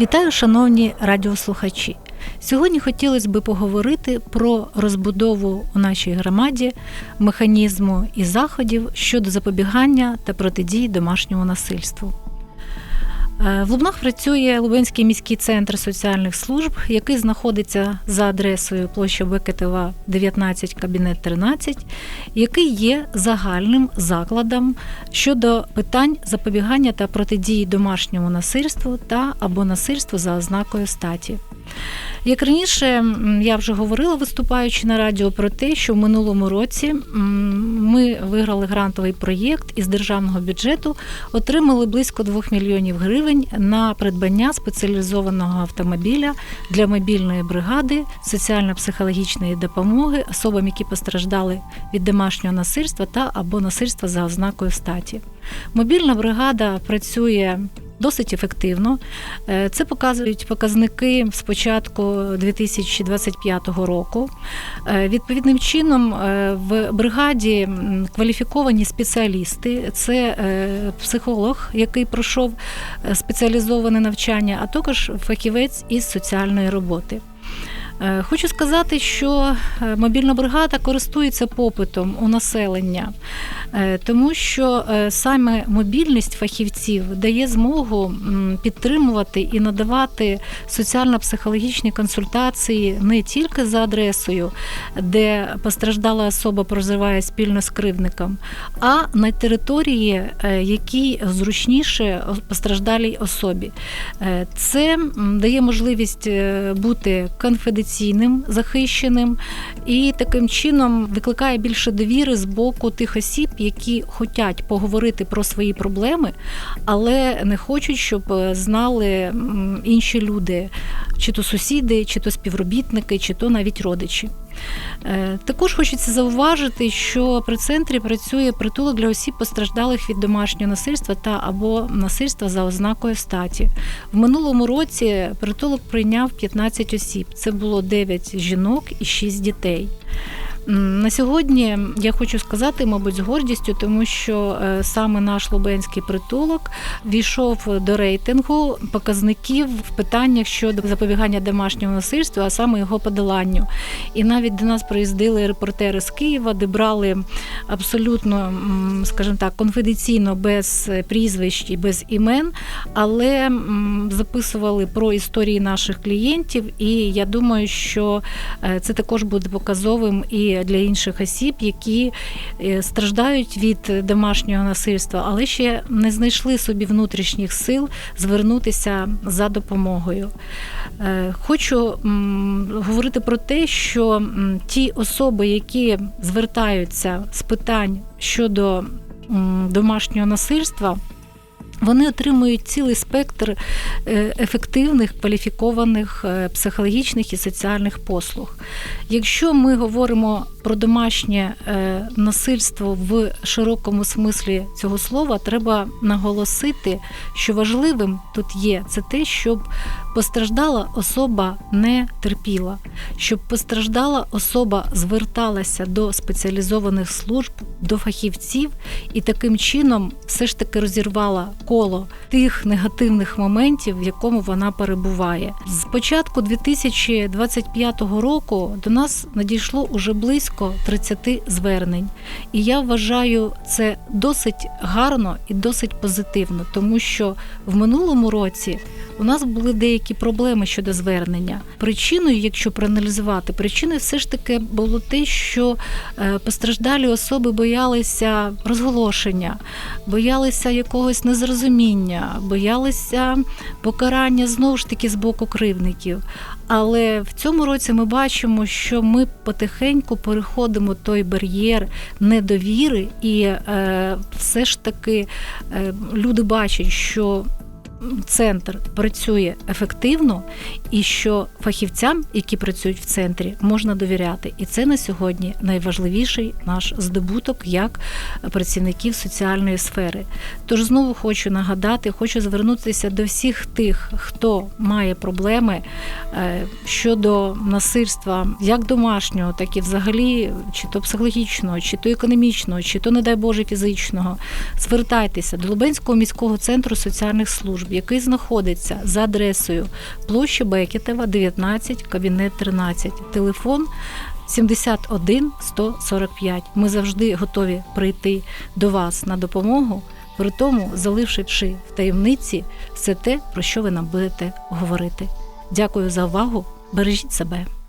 Вітаю, шановні радіослухачі. Сьогодні хотілося би поговорити про розбудову у нашій громаді механізму і заходів щодо запобігання та протидії домашньому насильству. Е, В Лубнах працює Лубенський міський центр соціальних служб, який знаходиться за адресою площа Бекетова 19, кабінет 13, який є загальним закладом щодо питань запобігання та протидії домашньому насильству та або насильству за ознакою статі. Як раніше я вже говорила, виступаючи на радіо, про те, що в минулому році ми виграли грантовий проєкт із державного бюджету, отримали близько 2 мільйонів гривень на придбання спеціалізованого автомобіля для мобільної бригади соціально-психологічної допомоги особам, які постраждали від домашнього насильства та або насильства за ознакою статі. Мобільна бригада працює досить ефективно. Е, Це показують показники з початку 2025 року. Е, Відповідним чином е, в бригаді кваліфіковані спеціалісти. Це психолог, який пройшов спеціалізоване навчання, а також фахівець із соціальної роботи. Е, Хочу сказати, що е, мобільна бригада користується попитом у населення, е, тому що саме мобільність фахівців дає змогу підтримувати і надавати соціально-психологічні консультації не тільки за адресою, де постраждала особа проживає спільно з кривдником, а на території, якій зручніше постраждалій особі. Це дає можливість бути конфіденційним, захищеним і таким чином викликає більше довіри з боку тих осіб, які хочуть поговорити про свої проблеми, але не хочуть, щоб е, знали інші люди, чи то сусіди, чи то співробітники, чи то навіть родичі. Е, Також хочеться зауважити, що при центрі працює притулок для осіб, постраждалих від домашнього насильства та або насильства за ознакою статі. В минулому році притулок прийняв 15 осіб. Це було 9 жінок і 6 дітей. На сьогодні я хочу сказати, мабуть, з гордістю, тому що е, саме наш Лубенський притулок війшов до рейтингу показників в питаннях щодо запобігання домашнього насильства, а саме його подоланню. І навіть до нас приїздили репортери з Києва, де брали абсолютно, скажімо так, конфіденційно без прізвищ і без імен, але записували про історії наших клієнтів. І я думаю, що е, це також буде показовим і для інших осіб, які е, страждають від домашнього насильства, але ще не знайшли собі внутрішніх сил звернутися за допомогою. Е, Хочу говорити про те, що ті особи, які звертаються з питань щодо домашнього насильства. Вони отримують цілий спектр е, ефективних кваліфікованих е, психологічних і соціальних послуг. Якщо ми говоримо про домашнє е, насильство в широкому смислі цього слова, треба наголосити, що важливим тут є це те, щоб постраждала особа не терпіла, щоб постраждала особа зверталася до спеціалізованих служб, до фахівців і таким чином все ж таки розірвала коло тих негативних моментів, в якому вона перебуває. З початку 2025 року до нас надійшло уже близько 30 звернень, і я вважаю це досить гарно і досить позитивно, тому що в минулому році у нас були деякі проблеми щодо звернення. Причиною, якщо проаналізувати, причиною все ж таки було те, що е, постраждалі особи боялися розголошення, боялися якогось незрозуміння, боялися покарання знову ж таки з боку кривників. Але в цьому році ми бачимо, що ми потихеньку переходимо той бар'єр недовіри, і е, все ж таки е, люди бачать, що центр працює ефективно, і що фахівцям, які працюють в центрі, можна довіряти. І це на сьогодні найважливіший наш здобуток як працівників соціальної сфери. Тож знову хочу нагадати, хочу звернутися до всіх тих, хто має проблеми е, щодо насильства, як домашнього, так і взагалі, чи то психологічного, чи то економічного, чи то, не дай Боже, фізичного. Звертайтеся до Лубенського міського центру соціальних служб. Який знаходиться за адресою площа Бекетева, 19, кабінет 13, телефон 71 145. Ми завжди готові прийти до вас на допомогу, при тому залишивши в таємниці все те, про що ви нам будете говорити. Дякую за увагу. Бережіть себе.